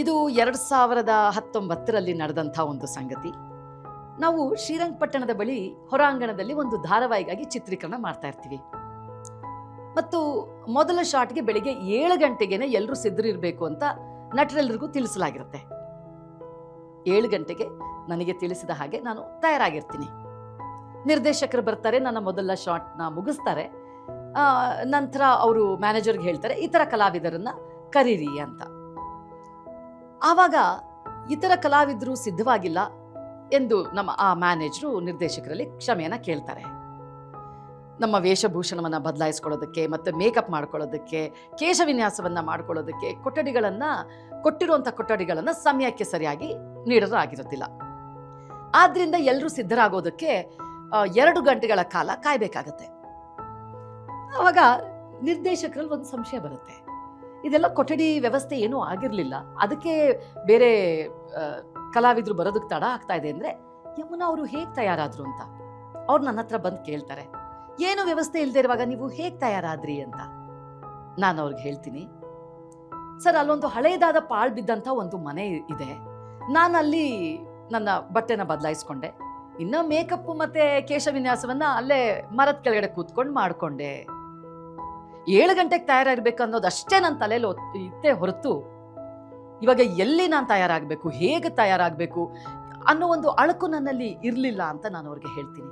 ಇದು ಎರಡು ಸಾವಿರದ ಹತ್ತೊಂಬತ್ತರಲ್ಲಿ ನಡೆದಂಥ ಒಂದು ಸಂಗತಿ. ನಾವು ಶ್ರೀರಂಗಪಟ್ಟಣದ ಬಳಿ ಹೊರಾಂಗಣದಲ್ಲಿ ಒಂದು ಧಾರಾವಾಹಿಗಾಗಿ ಚಿತ್ರೀಕರಣ ಮಾಡ್ತಾ ಇರ್ತೀವಿ. ಮತ್ತು ಮೊದಲ ಶಾಟ್ಗೆ ಬೆಳಿಗ್ಗೆ ಏಳು ಗಂಟೆಗೇನೆ ಎಲ್ಲರೂ ಸಿದ್ಧರಿರಬೇಕು ಅಂತ ನಟರೆಲ್ಲರಿಗೂ ತಿಳಿಸಲಾಗಿರುತ್ತೆ. ಏಳು ಗಂಟೆಗೆ ನನಗೆ ತಿಳಿಸಿದ ಹಾಗೆ ನಾನು ತಯಾರಾಗಿರ್ತೀನಿ. ನಿರ್ದೇಶಕರು ಬರ್ತಾರೆ, ನನ್ನ ಮೊದಲ ಶಾಟ್ನ ಮುಗಿಸ್ತಾರೆ. ನಂತರ ಅವರು ಮ್ಯಾನೇಜರ್ಗೆ ಹೇಳ್ತಾರೆ ಇತರ ಕಲಾವಿದರನ್ನ ಕರೀರಿ ಅಂತ. ಆವಾಗ ಇತರ ಕಲಾವಿದರು ಸಿದ್ಧವಾಗಿಲ್ಲ ಎಂದು ನಮ್ಮ ಆ ಮ್ಯಾನೇಜರು ನಿರ್ದೇಶಕರಲ್ಲಿ ಕ್ಷಮೆಯನ್ನು ಕೇಳ್ತಾರೆ. ನಮ್ಮ ವೇಷಭೂಷಣವನ್ನು ಬದಲಾಯಿಸ್ಕೊಳ್ಳೋದಕ್ಕೆ ಮತ್ತು ಮೇಕಪ್ ಮಾಡ್ಕೊಳ್ಳೋದಕ್ಕೆ ಕೇಶವಿನ್ಯಾಸವನ್ನು ಮಾಡ್ಕೊಳ್ಳೋದಕ್ಕೆ ಕೊಠಡಿಗಳನ್ನು ಕೊಟ್ಟಿರುವಂಥ ಕೊಠಡಿಗಳನ್ನು ಸಮಯಕ್ಕೆ ಸರಿಯಾಗಿ ನೀಡಲಾಗಿರುತ್ತಿಲ್ಲ. ಆದ್ದರಿಂದ ಎಲ್ಲರೂ ಸಿದ್ಧರಾಗೋದಕ್ಕೆ ಎರಡು ಗಂಟೆಗಳ ಕಾಲ ಕಾಯಬೇಕಾಗತ್ತೆ. ಆವಾಗ ನಿರ್ದೇಶಕರಲ್ಲಿ ಒಂದು ಸಂಶಯ ಬರುತ್ತೆ. ಇದೆಲ್ಲ ಕೊಠಡಿ ವ್ಯವಸ್ಥೆ ಏನೂ ಆಗಿರಲಿಲ್ಲ. ಅದಕ್ಕೆ ಬೇರೆ ಕಲಾವಿದರು ಬರೋದಕ್ಕೆ ತಡ ಆಗ್ತಾ ಇದೆ ಅಂದರೆ ಯಮುನಾ ಅವರು ಹೇಗೆ ತಯಾರಾದರು ಅಂತ? ಅವ್ರು ನನ್ನ ಹತ್ರ ಬಂದು ಕೇಳ್ತಾರೆ. ಏನು ವ್ಯವಸ್ಥೆ ಇಲ್ಲದೆ ಇರುವಾಗ ನೀವು ಹೇಗೆ ತಯಾರಾದ್ರಿ ಅಂತ? ನಾನು ಅವ್ರಿಗೆ ಹೇಳ್ತೀನಿ. ಸರ್, ಅಲ್ಲೊಂದು ಹಳೆಯದಾದ ಪಾಳು ಬಿದ್ದಂಥ ಒಂದು ಮನೆ ಇದೆ. ನಾನು ಅಲ್ಲಿ ನನ್ನ ಬಟ್ಟೆನ ಬದಲಾಯಿಸ್ಕೊಂಡೆ. ಇನ್ನು ಮೇಕಪ್ಪು ಮತ್ತು ಕೇಶವಿನ್ಯಾಸವನ್ನು ಅಲ್ಲೇ ಮರದ ಕೆಳಗಡೆ ಕೂತ್ಕೊಂಡು ಮಾಡ್ಕೊಂಡೆ. ಏಳು ಗಂಟೆಗೆ ತಯಾರಾಗಬೇಕು ಅನ್ನೋದು ಅಷ್ಟೇ ನನ್ನ ತಲೆಯಲ್ಲಿ ಇತ್ತೆ ಹೊರತು ಇವಾಗ ಎಲ್ಲಿ ನಾನು ತಯಾರಾಗಬೇಕು, ಹೇಗೆ ತಯಾರಾಗಬೇಕು ಅನ್ನೋ ಒಂದು ಅಳಕು ನನ್ನಲ್ಲಿ ಇರಲಿಲ್ಲ ಅಂತ ನಾನು ಅವ್ರಿಗೆ ಹೇಳ್ತೀನಿ.